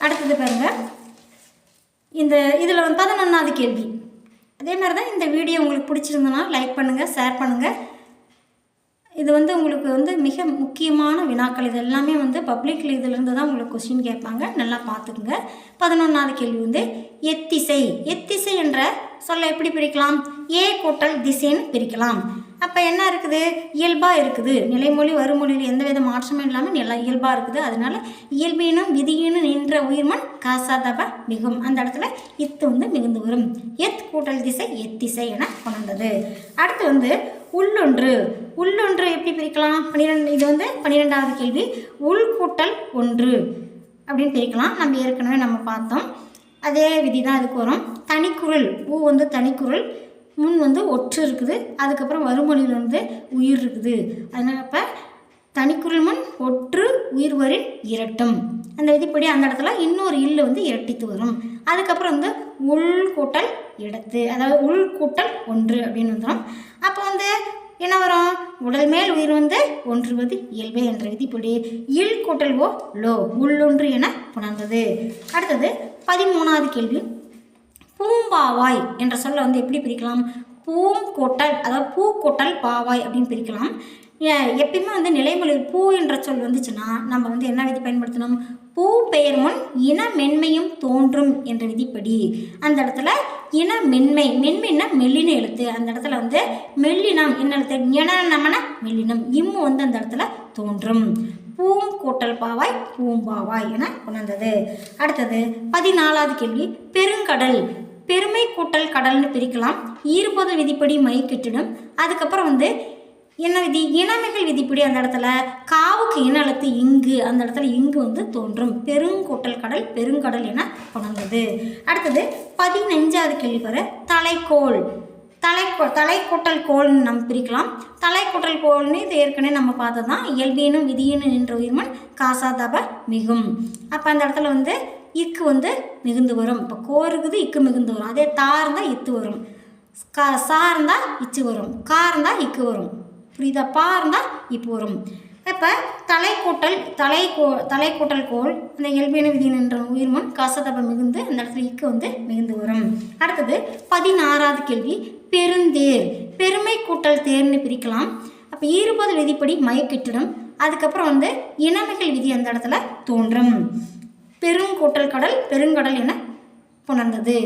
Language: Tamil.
அடுத்தது பாருங்கள் இந்த இதில் வந்து பதினொன்றாவது கேள்வி. அதே மாதிரி தான் இந்த வீடியோ உங்களுக்கு பிடிச்சிருந்தனா லைக் பண்ணுங்கள் ஷேர் பண்ணுங்கள் இது வந்து உங்களுக்கு வந்து மிக முக்கியமான வினாக்கள். இது எல்லாமே வந்து பப்ளிக் இதிலிருந்து தான் உங்களுக்கு கொஸ்டின் கேட்பாங்க. நல்லா பார்த்துக்குங்க. பதினொன்றாவது கேள்வி வந்து எத்திசை. எத்திசை என்ற சொல்ல எப்படி பிரிக்கலாம்? ஏ கூட்டல் திசைன்னு பிரிக்கலாம். அப்போ என்ன இருக்குது? இயல்பாக இருக்குது. நிலைமொழி வருமொழியில் எந்த வித மாற்றமும் இல்லாமல் நில இயல்பாக இருக்குது. அதனால இயல்பினும் விதியினும் நின்ற உயிர்மன் காசாதப மிகும். அந்த இடத்துல இத்து வந்து மிகுந்து வரும். எத் கூட்டல் திசை எத்திசை என கொண்டது அடுத்து வந்து உள்ளொன்று. உள்ளொன்று எப்படி பிரிக்கலாம்? பன்னிரெண்டு இது வந்து பன்னிரெண்டாவது கேள்வி. உள் கூட்டல் ஒன்று அப்படின்னு பிரிக்கலாம். நம்ம ஏற்கனவே நம்ம பார்த்தோம். அதே விதி தான் அதுக்கு வரும். தனிக்குறள். ஊ வந்து தனிக்குறள். முன் வந்து ஒற்று இருக்குது. அதுக்கப்புறம் வறுமொழியில் வந்து உயிர் இருக்குது. அதனால் அப்போ தனிக்குறள் முன் ஒற்று உயிர் வரின் இரட்டும். அந்த விதிப்படி அந்த இடத்துல இன்னொரு இல்லு வந்து இரட்டித்து வரும். அதுக்கப்புறம் வந்து உள் கூட்டல் இடத்து அதாவது உள் கூட்டல் ஒன்று அப்படின்னு வந்துடும் அப்போ வந்து என்ன வரும்? உடல் மேல் உயிர் வந்து ஒன்றுவது இயல்பே என்ற விதிப்படி இல் கூட்டல் ஓ லோ உள்ளொன்று என புணர்ந்தது. அடுத்தது பதிமூணாவது கேள்வி. பூம்பாவாய் என்ற சொல்ல வந்து எப்படி பிரிக்கலாம்? பூங்கொட்டல் அதாவது பூக்கொட்டல் பாவாய் அப்படின்னு பிரிக்கலாம். எப்பயுமே வந்து நிலைமொழி பூ என்ற சொல் வந்துச்சுன்னா நம்ம வந்து என்ன விதி பயன்படுத்தணும்? பூ பெயர் முன் இன மென்மையும் தோன்றும் என்ற விதிப்படி. அந்த இடத்துல இன மென்மை மென்மைன்னா மெல்லின எழுத்து. அந்த இடத்துல வந்து மெல்லினம் என்ன எழுத்து? இனநமன மெல்லினம். இம்மு வந்து அந்த இடத்துல தோன்றும். பூம் கூட்டல் பாவாய் பூம்பாவாய் என உணர்ந்தது. அடுத்தது பதினாலாவது கேள்வி பெருங்கடல். பெருமை கூட்டல் கடல்னு பிரிக்கலாம். ஈர்ப்பது விதிப்படி மை கிட்டிடும். அதுக்கப்புறம் வந்து என்ன விதி? இனமைகள் விதிப்படி அந்த இடத்துல காவுக்கு இன எழுத்து இங்கு அந்த இடத்துல இங்கு வந்து தோன்றும். பெருங்கூட்டல் கடல் பெருங்கடல் என உணர்ந்தது அடுத்தது பதினஞ்சாவது கேள்வி வர தலைக்கோள். தலைக்கோ தலைக்கூட்டல் கோல்னு நம்ம பிரிக்கலாம். தலைக்கூட்டல் கோல்னு இது ஏற்கனவே நம்ம பார்த்தது தான் இயல்பினும் விதியினும் நின்ற உயிர்மன் காசாதப மிகும். அப்போ அந்த இடத்துல வந்து இக்கு வந்து மிகுந்து வரும். இப்போ கோ இருக்குது இக்கு மிகுந்து வரும். அதே தா இருந்தால் இத்து வரும். கா சா இருந்தால் இச்சு வரும். கா இருந்தால் இக்கு வரும். புரியுதா? பா இருந்தால் இப்போ வரும். இப்போ தலைக்கூட்டல் தலை கோ தலைக்கூட்டல் கோல் அந்த இயல்பின விதி என்ற உயிர்மன் காசதப மிகுந்து அந்த இடத்துல இக்கு வந்து மிகுந்து வரும். அடுத்தது பதினாறாவது கேள்வி பெருந்தேர். பெருமை கூட்டல் தேர்னு பிரிக்கலாம். அப்போ ஈறுபது விதிப்படி மயக்கிட்டிடும். அதுக்கப்புறம் வந்து இனமைகள் விதி அந்த இடத்துல தோன்றும். பெருங்கூட்டல் கடல் பெருங்கடல் என புணர்ந்தது.